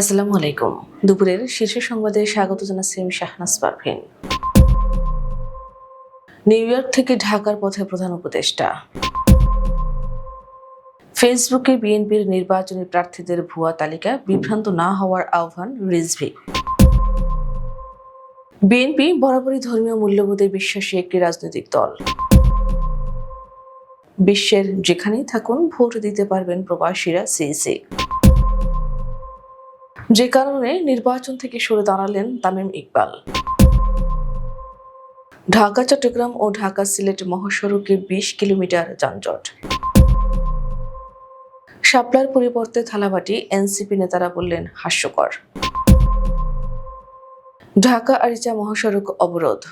আসসালামু আলাইকুম। দুপুরের শীর্ষ সংবাদে স্বাগত জানাচ্ছি আমি শাহনাজ পারভিন। নিউ ইয়র্ক থেকে ঢাকার পথে প্রধান উপদেষ্টা। ফেসবুকে বিএনপির নির্বাচনী প্রার্থীদের ভুয়া তালিকা বিভ্রান্ত না হওয়ার আহ্বান রিজভি। বিএনপি বরাবরই ধর্মীয় মূল্যবোধে বিশ্বাসী একটি রাজনৈতিক দল। বিশ্বের যেখানেই থাকুন, ভোট দিতে পারবেন প্রবাসীরা সিইসি। যে কারণে নির্বাচন থেকে সরে দাঁড়ালেন তামিম ইকবাল। ঢাকা, চট্টগ্রাম ও ঢাকা সিলেট মহাসড়কে বিশ কিলোমিটার যানজট। শাপলার পরিবর্তে থালাবাটি এনসিপি নেতারা বললেন হাস্যকর। ঢাকা, আরিচা মহাসড়ক অবরোধ।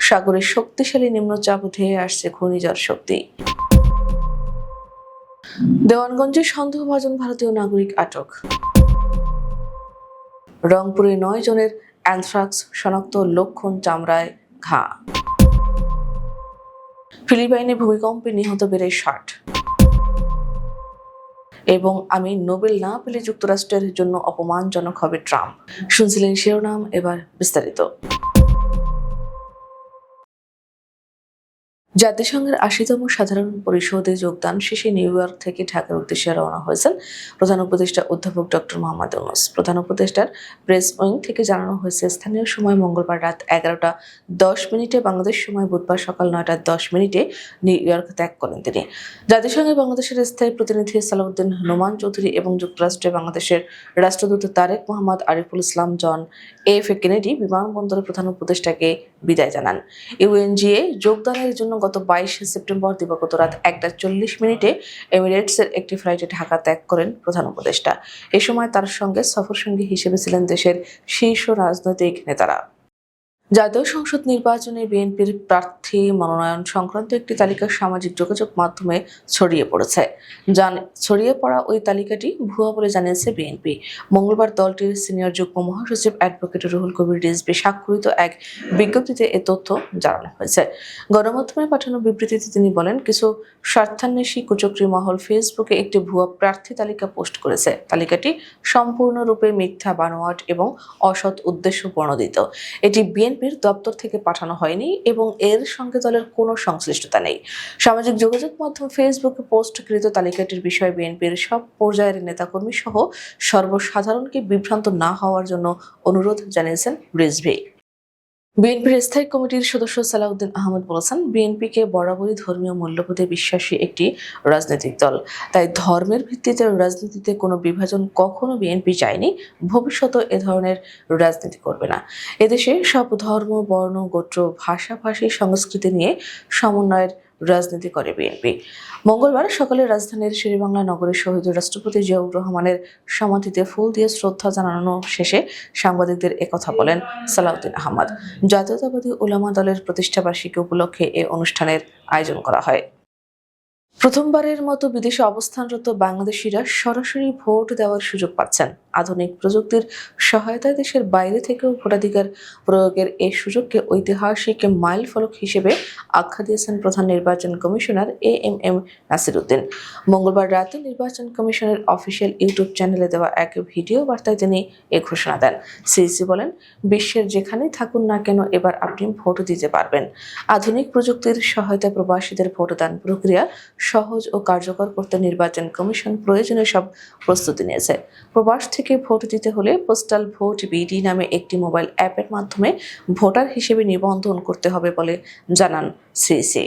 সাগরের শক্তিশালী নিম্নচাপ ধেয়ে আসছে ঘূর্ণিঝড় শক্তি। দেওয়ানগঞ্জে সন্দেহভাজন ভারতীয় নাগরিক আটক। রংপুরে নয় জনের অ্যানথ্রাক্স শনাক্ত লক্ষণ চামড়ায় ঘা। ফিলিপাইনে ভূমিকম্পে নিহত বেড়ে ষাট। এবং আমি নোবেল না পেলে যুক্তরাষ্ট্রের জন্য অপমানজনক হবে ট্রাম্প। শুনছিলেন শিরোনাম, এবার বিস্তারিত। জাতিসংঘের আশিতম সাধারণ পরিষদে যোগদান শেষে নিউ ইয়র্ক থেকে ঢাকার উদ্দেশ্যে রওনা হয়েছেন প্রধান উপদেষ্টা অধ্যাপক ডক্টর মোহাম্মদ ইউনুস। প্রধান উপদেষ্টার প্রেস উইং থেকে জানানো হয়েছে, স্থানীয় সময় মঙ্গলবার রাত এগারোটা দশ মিনিটে বাংলাদেশ সময় বুধবার সকাল নয়টা দশ মিনিটে নিউ ইয়র্ক ত্যাগ করেন তিনি। জাতিসংঘে বাংলাদেশের স্থায়ী প্রতিনিধি সালাউদ্দিন নোমান চৌধুরী এবং যুক্তরাষ্ট্রে বাংলাদেশের রাষ্ট্রদূত Tareq Mohammad, Ariful Islam, John F A Kennedy বিমানবন্দরে প্রধান উপদেষ্টাকে বিদায় জানান। ইউএনজিএ যোগদানের জন্য গত বাইশে সেপ্টেম্বর দিবাগত রাত একটা চল্লিশ মিনিটে এমিরেটসের একটি ফ্লাইটে ঢাকা ত্যাগ করেন প্রধান উপদেষ্টা। এ সময় তার সঙ্গে সফরসঙ্গী হিসেবে ছিলেন দেশের শীর্ষ রাজনৈতিক নেতারা। জাতীয় সংসদ নির্বাচনে বিএনপির প্রার্থী মনোনয়ন সংক্রান্ত একটি তালিকা সামাজিক যোগাযোগ মাধ্যমে ছড়িয়ে পড়েছে। জান, ছড়িয়ে পড়া ওই তালিকাটি ভুয়া বলে জানিয়েছে বিএনপি। মঙ্গলবার দলটির সিনিয়র যুগ্ম মহাসচিব অ্যাডভোকেট রুহুল কবির রিজভি স্বাক্ষরিত এক বিজ্ঞপ্তিতে এ তথ্য জানানো হয়েছে। গণমাধ্যমে পাঠানো বিবৃতিতে তিনি বলেন, কিছু স্বার্থান্বেষী কুচক্রী মহল ফেসবুকে একটি ভুয়া প্রার্থী তালিকা পোস্ট করেছে। তালিকাটি সম্পূর্ণরূপে মিথ্যা, বানোয়াট এবং অসৎ উদ্দেশ্য প্রণোদিত এটি বিএনপির দপ্তর থেকে পাঠানো হয়নি এবং এর সঙ্গে দলের কোনো সংশ্লিষ্টতা নেই। সামাজিক যোগাযোগ মাধ্যম ফেসবুকে পোস্টকৃত তালিকাটির বিষয়ে বিএনপির সব পর্যায়ের নেতাকর্মী সহ সর্বসাধারণকে বিভ্রান্ত না হওয়ার জন্য অনুরোধ জানিয়েছেন রিজভি। বিএনপির স্থায়ী কমিটির সদস্য সালাউদ্দিন আহমদ বলেছেন, বিএনপিকে বরাবরই ধর্মীয় মূল্যবোধে বিশ্বাসী একটি রাজনৈতিক দল। তাই ধর্মের ভিত্তিতে রাজনীতিতে কোনো বিভাজন কখনো বিএনপি চায়নি, ভবিষ্যতেও এ ধরনের রাজনীতি করবে না। এদেশে সব ধর্ম, বর্ণ, গোত্র, ভাষাভাষী সংস্কৃতি নিয়ে সমন্বয়ের রাজনীতি করে বিএনপি। মঙ্গলবার সকালে রাজধানীর শেরেবাংলা নগরের শহীদ রাষ্ট্রপতি জিয়াউর রহমানের সমাধিতে ফুল দিয়ে শ্রদ্ধা জানানো শেষে সাংবাদিকদের একথা বলেন সালাউদ্দিন আহমদ। জাতীয়তাবাদী ওলামা দলের প্রতিষ্ঠাবার্ষিকী উপলক্ষে এ অনুষ্ঠানের আয়োজন করা হয়। প্রথমবারের মতো বিদেশে অবস্থানরত বাংলাদেশিরা সরাসরি ভোট দেওয়ার সুযোগ পাচ্ছেন। আধুনিক প্রযুক্তির সহায়তায় দেশের বাইরে থেকেও ভোটাধিকার প্রয়োগের এই সুযোগকে ঐতিহাসিক মাইল ফলক হিসেবে আখ্যা দিয়েছেন প্রধান নির্বাচন commissioner A M M Nasir Uddin মঙ্গলবার রাতে নির্বাচন কমিশনের অফিসিয়াল ইউটিউব চ্যানেলে দেওয়া এক ভিডিও বার্তায় তিনি এ ঘোষণা দেন। সিইসি বলেন, বিশ্বের যেখানেই থাকুন না কেন এবার আপনি ভোট দিতে পারবেন। আধুনিক প্রযুক্তির সহায়তায় প্রবাসীদের ভোটদান প্রক্রিয়া সহজ ও কার্যকর করতে নির্বাচন কমিশন প্রয়োজনীয় সব প্রস্তুতি নিয়েছে। প্রবাস থেকে ভোট দিতে হলে পোস্টাল ভোট বিডি নামে একটি মোবাইল অ্যাপের মাধ্যমে ভোটার হিসেবে নিবন্ধন করতে হবে বলে জানান সিসি।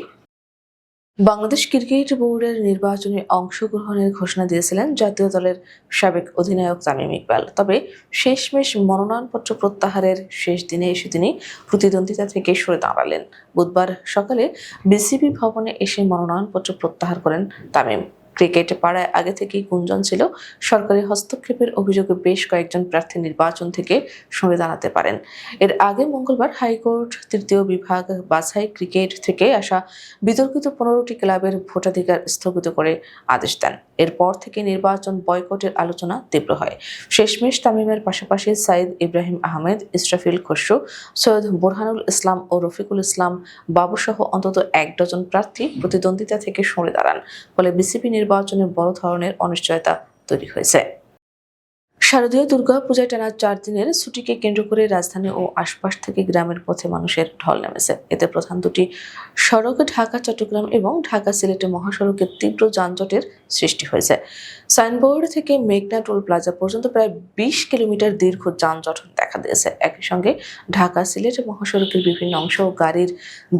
বাংলাদেশ ক্রিকেট বোর্ডের নির্বাচনে অংশগ্রহণের ঘোষণা দিয়েছিলেন জাতীয় দলের সাবেক অধিনায়ক তামিম ইকবাল। তবে শেষমেশ মনোনয়নপত্র প্রত্যাহারের শেষ দিনে এসে তিনি প্রতিদ্বন্দ্বিতা থেকে সরে দাঁড়ালেন। বুধবার সকালে বিসিবি ভবনে এসে মনোনয়নপত্র প্রত্যাহার করেন তামিম। ক্রিকেট পাড়ায় আগে থেকেই গুঞ্জন ছিল, সরকারি হস্তক্ষেপের অভিযোগে বেশ কয়েকজন প্রার্থী নির্বাচন থেকে সরে দাঁড়াতে পারেন। এর আগে মঙ্গলবার হাইকোর্ট তৃতীয় বিভাগ বাছাই ক্রিকেট থেকে আসা বিতর্কিত পনেরোটি ক্লাবের ভোটাধিকার স্থগিত করে আদেশ দেন। এরপর থেকে নির্বাচন বয়কটের আলোচনা তীব্র হয়। শেষমেশ তামিমের পাশাপাশি সাইদ ইব্রাহিম আহমেদ ইসরাফিল খসরু, সৈয়দ বোরহানুল ইসলাম ও রফিকুল ইসলাম বাবুসহ অন্তত এক ডজন প্রার্থী প্রতিদ্বন্দ্বিতা থেকে সরে দাঁড়ান। ফলে বিসিপি নির্বাচনে বড় ধরনের অনিশ্চয়তা তৈরি হয়েছে। শারদীয় দুর্গা পূজায় টানা চার দিনের ছুটিকে কেন্দ্র করে রাজধানী ও আশপাশ থেকে গ্রামের পথে মানুষের ঢল নেমেছে। এতে প্রধান দুটি সড়ক, ঢাকা, চট্টগ্রাম এবং ঢাকা সিলেটে মহাসড়কে তীব্র যানজটের সৃষ্টি হয়েছে। সাইনবোর্ড থেকে মেঘনা টোল প্লাজা পর্যন্ত প্রায় বিশ কিলোমিটার দীর্ঘ যানজট দেখা দিয়েছে। একই সঙ্গে ঢাকা, সিলেট মহাসড়কের বিভিন্ন অংশ গাড়ির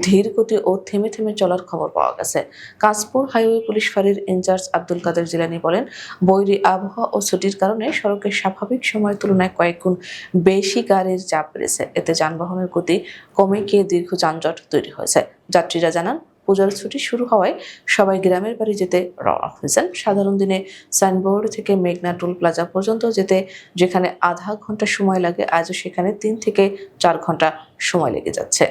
ধীর গতি ও থেমে থেমে চলার খবর পাওয়া গেছে। কাশপুর হাইওয়ে পুলিশ ফাঁড়ির ইনচার্জ আব্দুল কাদের জিলানি বলেন, বৈরী আবহাওয়া ও ছুটির কারণে সড়কে স্বাভাবিক সময়ের তুলনায় কয়েক গুণ বেশি গাড়ির চাপ বেড়েছে। এতে যানবাহনের গতি কমে গিয়ে দীর্ঘ যানজট তৈরি হয়েছে। যাত্রীরা জানান পূজার ছুটি শুরু হওয়ায় সবাই গ্রামের বাড়ি যেতে রওনা হয়েছেন। সাধারণ দিনে সাইনবোর্ড থেকে মেঘনা টোল প্লাজা পর্যন্ত যেতে যেখানে আধা ঘণ্টা সময় লাগে, আজও সেখানে তিন থেকে চার ঘণ্টা সময় লেগে যাচ্ছে।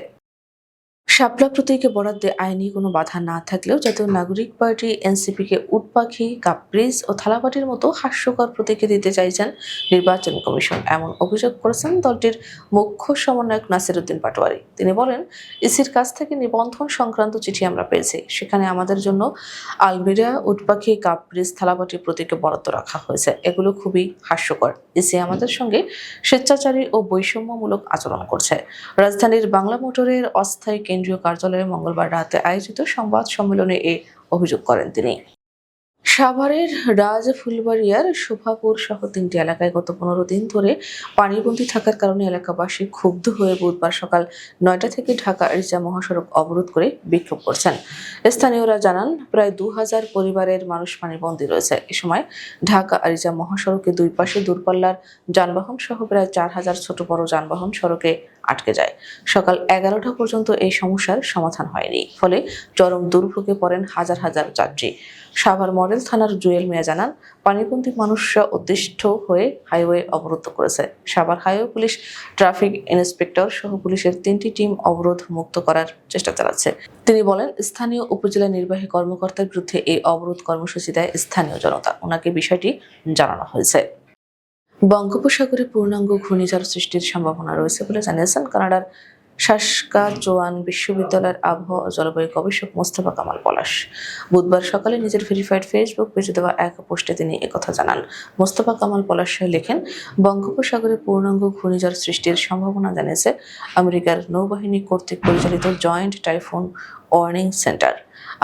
শাপলা প্রতীকে বরাদ্দে আইনি কোনো বাধা না থাকলেও জাতীয় নাগরিক পার্টি এনসিপিকে উটপাখি, কাপ্রিজ ও থালাবাটির মতো হাস্যকর প্রতীকে দিতে চাইছেন নির্বাচন কমিশন। এমন অভিযোগ করেছেন দলটির মুখ্য সমন্বয়ক নাসির উদ্দিন পাটোয়ারি। তিনি বলেন, ইসির কাছ থেকে নিবন্ধন সংক্রান্ত চিঠি আমরা পেয়েছি। সেখানে আমাদের জন্য আলমিরা, উটপাখি, কাপ্রিজ থালাবাটি প্রতীকে বরাদ্দ রাখা হয়েছে। এগুলো খুবই হাস্যকর। ইসি আমাদের সঙ্গে স্বেচ্ছাচারী ও বৈষম্যমূলক আচরণ করছে। রাজধানীর বাংলা মোটরের অস্থায়ী কেন্দ্রীয় কার্যালয়ে মঙ্গলবার রাতে আয়োজিত সংবাদ সম্মেলনে এ অভিযোগ করেন তিনি। সাভারের রাজ ফুলবাড়িয়ার শোভাপুর সহ তিনটি এলাকায় গত পনেরো দিন ধরে পানিবন্দী থাকার কারণে এলাকাবাসী ক্ষুব্ধ হয়ে বুধবার সকাল নয়টা থেকে ঢাকা আরিচা মহাসড়ক অবরোধ করে বিক্ষোভ করছেন। স্থানীয়রা জানান, প্রায় দু হাজার পরিবারের মানুষ পানিবন্দী রয়েছে। এ সময় ঢাকা আরিচা মহাসড়কে দুই পাশে দূরপাল্লার যানবাহন সহ প্রায় চার হাজার ছোট বড় যানবাহন সড়কে আটকে যায়। সকাল এগারোটা পর্যন্ত এই সমস্যার সমাধান হয়নি। ফলে চরম দুর্ভোগে পড়েন হাজার হাজার যাত্রী। সাভার মডেল থানার জুয়েল মিয়া জানান, পানিবন্দী মানুষরা উদ্দিষ্ট হয়ে হাইওয়ে অবরুদ্ধ করেছে। Savar highway police, traffic inspector সহ পুলিশের তিনটি টিম অবরোধ মুক্ত করার চেষ্টা চালাচ্ছে। তিনি বলেন, স্থানীয় উপজেলা নির্বাহী কর্মকর্তার বিরুদ্ধে এই অবরোধ কর্মসূচি দেয় স্থানীয় জনতা। ওনাকে বিষয়টি জানানো হয়েছে। বঙ্গোপসাগরে পূর্ণাঙ্গ ঘূর্ণিঝড় সৃষ্টির সম্ভাবনা রয়েছে বলে জানিয়েছেন কানাডার শাসকা জোয়ান বিশ্ববিদ্যালয়ের আবহাওয়া জলবায়ু গবেষক মোস্তফা কামাল পলাশ। বুধবার সকালে নিজের ভেরিফাইড ফেসবুক পেজে দেওয়া এক পোস্টে তিনি একথা জানান। মোস্তফা কামাল পলাশ লেখেন, বঙ্গোপসাগরে পূর্ণাঙ্গ ঘূর্ণিঝড় সৃষ্টির সম্ভাবনা জানিয়েছে আমেরিকার নৌবাহিনী কর্তৃক পরিচালিত জয়েন্ট টাইফুন ওয়ার্নিং সেন্টার।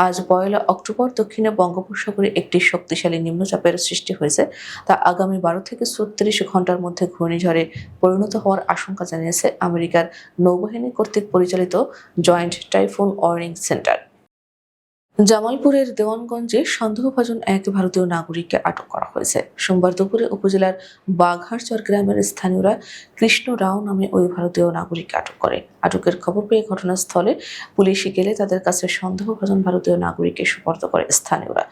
আজ পয়লা অক্টোবর দক্ষিণে বঙ্গোপসাগরে একটি শক্তিশালী নিম্নচাপের সৃষ্টি হয়েছে, তা আগামী বারো থেকে ছত্রিশ ঘণ্টার মধ্যে ঘূর্ণিঝড়ে পরিণত হওয়ার আশঙ্কা জানিয়েছে আমেরিকার নৌবাহিনী কর্তৃক পরিচালিত জয়েন্ট টাইফুন ওয়ার্নিং সেন্টার। জামালপুরের দেওয়ানগঞ্জে সন্দেহভাজন এক ভারতীয় নাগরিককে আটক করা হয়েছে। সোমবার দুপুরে উপজেলার বাঘারচর গ্রামের স্থানীয়রা কৃষ্ণ রাও নামে ওই ভারতীয় নাগরিককে আটক করে। আটকের খবর পেয়ে ঘটনাস্থলে পুলিশে গেলে তাদের কাছে সন্দেহভাজন ভারতীয় নাগরিককে সুপর্দ করে স্থানীয়রা।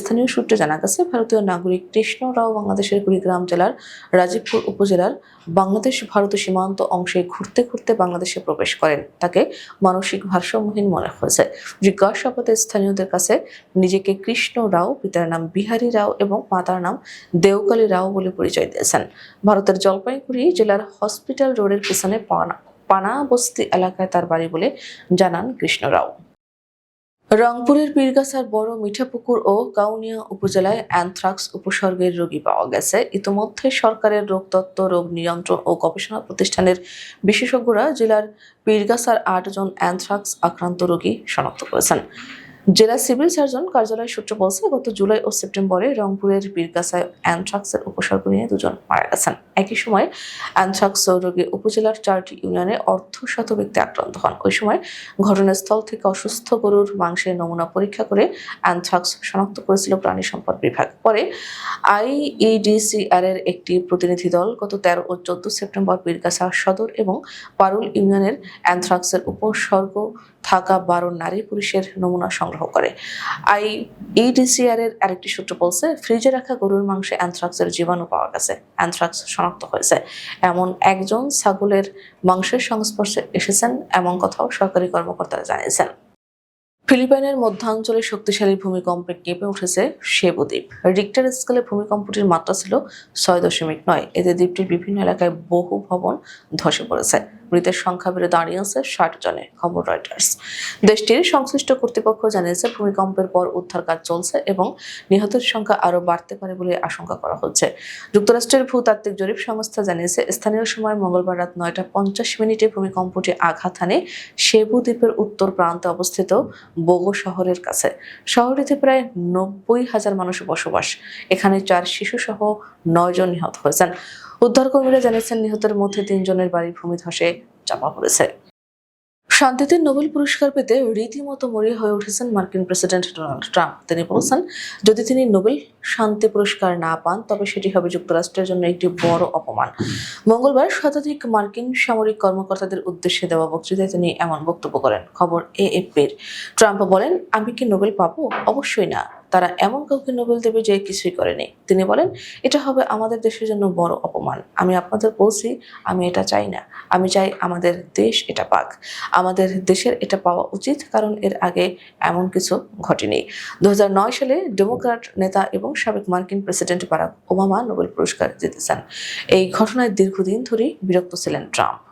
স্থানীয় সূত্রে জানা গেছে, ভারতীয় নাগরিক কৃষ্ণ রাও বাংলাদেশের কুড়িগ্রাম জেলার রাজীবপুর উপজেলার বাংলাদেশ ভারত সীমান্ত অংশে ঘুরতে ঘুরতে বাংলাদেশে প্রবেশ করেন। তাকে মানসিক ভারসাম্যহীন মনে হয়েছে। জিজ্ঞাসাবাদে স্থানীয়দের কাছে নিজেকে কৃষ্ণ রাও, পিতার নাম বিহারী রাও এবং মাতার নাম দেওকালী রাও বলে পরিচয় দিয়েছেন। ভারতের জলপাইগুড়ি জেলার হসপিটাল রোডের পিছনে পানা পানা বস্তি এলাকায় তার বাড়ি বলে জানান কৃষ্ণ রাও। রংপুরের পীরগাছার বড় মিঠাপুকুর ও কাউনিয়া উপজেলায় অ্যানথ্রাক্স উপসর্গের রোগী পাওয়া গেছে। ইতোমধ্যে সরকারের রোগতত্ত্ব, রোগ নিয়ন্ত্রণ ও গবেষণা প্রতিষ্ঠানের বিশেষজ্ঞরা জেলার পীরগাছার আটজন অ্যানথ্রাক্স আক্রান্ত রোগী শনাক্ত করেছেন। জেলা সিভিল সার্জন কার্যালয় সূত্র বলছে, গত জুলাই ও সেপ্টেম্বরে রংপুরের বীরগাছায় অ্যানথ্রাক্সের উপসর্গ নিয়ে দুজন মারা গেছেন। একই সময় অ্যানথ্রাক্স রোগে উপজেলার চারটি ইউনিয়নে অর্ধ শত ব্যক্তি আক্রান্ত হন। ওই সময় ঘটনাস্থল থেকে অসুস্থ গরুর মাংসের নমুনা পরীক্ষা করে অ্যানথ্রাক্স শনাক্ত করেছিল প্রাণী সম্পদ বিভাগ। পরে আইইডিসিআর এর একটি প্রতিনিধি দল গত তেরো ও চোদ্দ সেপ্টেম্বর বীরগাছা সদর এবং পারুল ইউনিয়নের অ্যানথ্রাক্সের উপসর্গ থাকা বারো নারী পুরুষের নমুনা সংগ্রহ করে। আই ইডিসিআর এর আরেকটি সূত্র বলছে, ফ্রিজে রাখা গরুর মাংসে অ্যানথ্রাক্সের জীবাণু পাওয়া গেছে। অ্যানথ্রাক্স শনাক্ত হয়েছে। এমন একজন ছাগলের মাংসের সংস্পর্শে এসেছেন এমন কথাও সরকারি কর্মকর্তারা জানিয়েছেন। ফিলিপাইনের মধ্যাঞ্চলে শক্তিশালী ভূমিকম্পে কেঁপে উঠেছে সেবু দ্বীপ। রিক্টার স্কেলে ভূমিকম্পটির মাত্রা ছিল ছয় দশমিক নয়। এতে দ্বীপটির বিভিন্ন এলাকায় বহু ভবন ধসে পড়েছে। মৃতের সংখ্যা বেড়ে দাঁড়িয়েছে ষাট জনে খবর রয়টার্স দেশটির সংশ্লিষ্ট কর্তৃপক্ষ জানিয়েছে, ভূমিকম্পের পর উদ্ধার কাজ চলছে এবং নিহতের সংখ্যা আরও বাড়তে পারে বলে আশঙ্কা করা হচ্ছে। যুক্তরাষ্ট্রের ভূতাত্ত্বিক জরিপ সংস্থা জানিয়েছে, স্থানীয় সময় মঙ্গলবার রাত নয়টা পঞ্চাশ মিনিটে ভূমিকম্পটি আঘাত হানে সেবু দ্বীপের উত্তর প্রান্তে অবস্থিত বোগো শহরের কাছে। শহরটিতে প্রায় নব্বই হাজার মানুষ বসবাস। এখানে চার শিশু সহ নয় জন নিহত হয়েছেন। উদ্ধারকর্মীরা জানিয়েছেন, নিহতের মধ্যে তিনজনের বাড়ি ভূমিধসে চাপা পড়েছে। শান্তিতে নোবেল পুরস্কার পেতে রীতিমতো মরিয়া হয়ে উঠেছেন মার্কিন প্রেসিডেন্ট ডোনাল্ড ট্রাম্প। তিনি বলছেন, যদি তিনি নোবেল শান্তি পুরস্কার না পান, তবে সেটি হবে যুক্তরাষ্ট্রের জন্য একটি বড় অপমান। মঙ্গলবার শতাধিক মার্কিন সামরিক কর্মকর্তাদের উদ্দেশ্যে দেওয়া বক্তৃতায় তিনি এমন বক্তব্য করেন। খবর এএফপির। ট্রাম্প বলেন, আমি কি নোবেল পাবো? অবশ্যই না। তারা এমন কাউকে নোবেল দেবে যে কিছুই করেনি। তিনি বলেন, এটা হবে আমাদের দেশের জন্য বড় অপমান। আমি আপনাদের বলছি, আমি এটা চাই না। আমি চাই আমাদের দেশ এটা পাক। আমাদের দেশের এটা পাওয়া উচিত, কারণ এর আগে এমন কিছু ঘটেনি। দু হাজার নয় সালে ডেমোক্র্যাট নেতা এবং সাবেক মার্কিন প্রেসিডেন্ট বারাক ওবামা নোবেল পুরস্কার জিতেছেন। এই ঘটনায় দীর্ঘদিন ধরেই বিরক্ত ছিলেন ট্রাম্প।